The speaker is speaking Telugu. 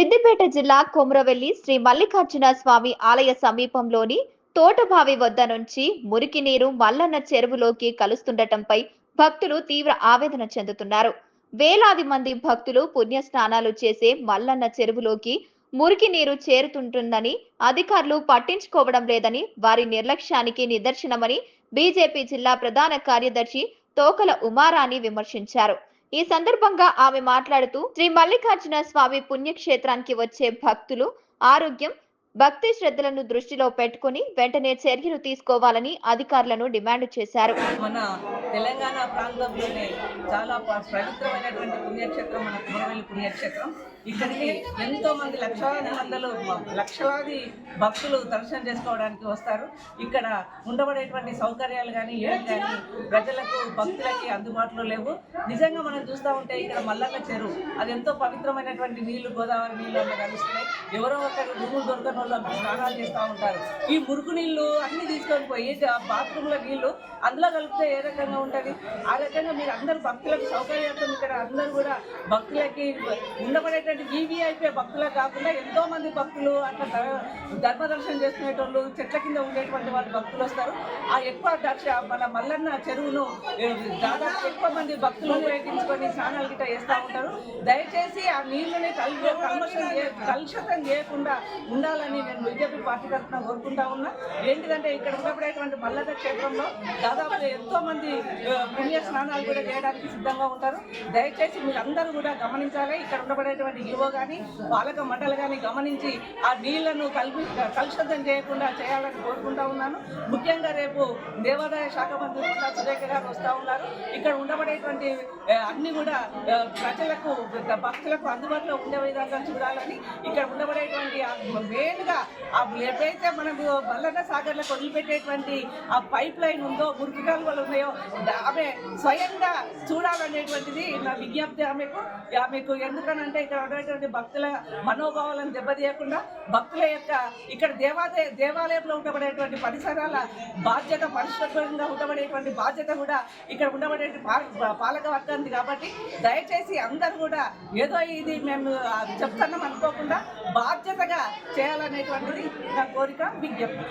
సిద్దిపేట జిల్లా కొమరవెల్లి శ్రీ మల్లికార్జున స్వామి ఆలయ సమీపంలోని తోటబావి వద్ద నుంచి మురికి నీరు మల్లన్న చెరువులోకి కలుస్తుండటంపై భక్తులు తీవ్ర ఆవేదన చెందుతున్నారు. వేలాది మంది భక్తులు పుణ్య స్నానాలు చేసే మల్లన్న చెరువులోకి మురికి నీరు చేరుతుంటుందని అధికారులు పట్టించుకోవడం లేదని వారి నిర్లక్ష్యానికి నిదర్శనమని బీజేపీ జిల్లా ప్రధాన కార్యదర్శి తోకల ఉమారాణి విమర్శించారు. ఈ సందర్భంగా ఆమె మాట్లాడుతూ శ్రీ మల్లికార్జున స్వామి పుణ్యక్షేత్రానికి వచ్చే భక్తులు ఆరోగ్యం భక్తి శ్రద్ధలను దృష్టిలో పెట్టుకుని వెంటనే చర్యలు తీసుకోవాలని అధికారులను డిమాండ్ చేశారు. మన తెలంగాణ ప్రాంతంలోనే చాలా ప- పవిత్రమైనటువంటి పుణ్యక్షేత్రం మన కుమరవెల్లి పుణ్యక్షేత్రం. ఇక్కడికి ఎంతో మంది లక్షలాది మందలు లక్షలాది భక్తులు దర్శనం చేసుకోవడానికి వస్తారు. ఇక్కడ ఉండబడేటువంటి సౌకర్యాలు కానీ ఏం కానీ ప్రజలకు భక్తులకి అందుబాటులో లేవు. నిజంగా మనం చూస్తూ ఉంటే ఇక్కడ మల్లన్న చెరువు అది ఎంతో పవిత్రమైనటువంటి నీళ్ళు గోదావరి నీళ్ళు అన్న కలుస్తున్నాయి ఎవరో ఒకరు రూములు దొరకను వాళ్ళు స్నానాలు చేస్తూ ఉంటారు. ఈ మురుకు నీళ్ళు అన్ని తీసుకొని పోయి బాత్రూంలో నీళ్ళు అందులో కలిపితే ఏ రకంగా ఉంటుంది? ఆ రకంగా మీరు అందరూ భక్తులకు సౌకర్యార్థం ఇక్కడ అందరూ కూడా భక్తులకి ఉండబడేటువంటి వీవీఐపీ భక్తులకు కాకుండా ఎంతో మంది భక్తులు అట్లా ధర్మ దర్శనం చేసుకునేటోళ్ళు చెట్ల కింద ఉండేటువంటి వాళ్ళు భక్తులు వస్తారు. ఆ ఎక్కువ దర్శ మన మల్లన్న చెరువును దాదాపు ఎక్కువ మంది భక్తులు ఉపయోగించుకొని స్నానాలు గిట్ట చేస్తూ ఉంటారు. దయచేసి ఆ నీళ్ళని కల్ కల్మషం కలుషితం చేయకుండా ఉండాలని నేను బీజేపీ పార్టీ తరఫున కోరుకుంటా ఉన్నా. ఏంటిదంటే ఇక్కడ ఉండబడేటువంటి మల్లద క్షేత్రంలో దాదాపు ఎంతో మంది పుణ్య స్నానాలు కూడా చేయడానికి సిద్ధంగా ఉంటారు. దయచేసి మీరందరూ కూడా గమనించాలి. ఇక్కడ ఉండబడేటువంటి ఈవో కానీ పాలక మండలి కానీ గమనించి ఆ నీళ్ళను కల్పి కలుషితం చేయకుండా చేయాలని కోరుకుంటా ఉన్నాను. ముఖ్యంగా రేపు దేవాదాయ శాఖ మంత్రి కూడా సురేఖ గారు వస్తూ ఉన్నారు. ఇక్కడ ఉండబడేటువంటి అన్ని కూడా ప్రజలకు భక్తులకు అందుబాటులో ఉండే విధంగా చూడాలని ఇక్కడ ఉండబడేటువంటి మెయిన్గా ఆ ఎప్పుడైతే మనకు సాగర్లకు వదిలిపెట్టి వదిలిపెట్టేటువంటి ఆ పైప్ లైన్ ఉందో మురికి కాలువలు ఉన్నాయో ఆమె స్వయంగా చూడాలనేటువంటిది నా విజ్ఞప్తి. ఆమెకు ఆమెకు ఎందుకనంటే ఇక్కడ ఉండేటువంటి భక్తుల మనోభావాలను దెబ్బతీయకుండా భక్తుల యొక్క ఇక్కడ దేవాలయ దేవాలయంలో ఉండబడేటువంటి పరిసరాల బాధ్యత పరిశుభ్రంగా ఉండబడేటువంటి బాధ్యత కూడా ఇక్కడ ఉండబడే పాలక వర్గానికి కాబట్టి దయచేసి అందరూ కూడా ఏదో ఇది మేము చెప్తున్నాం అనుకోకుండా బాధ్యతగా చేయాలనేటువంటిది నా కోరిక విజ్ఞప్తి.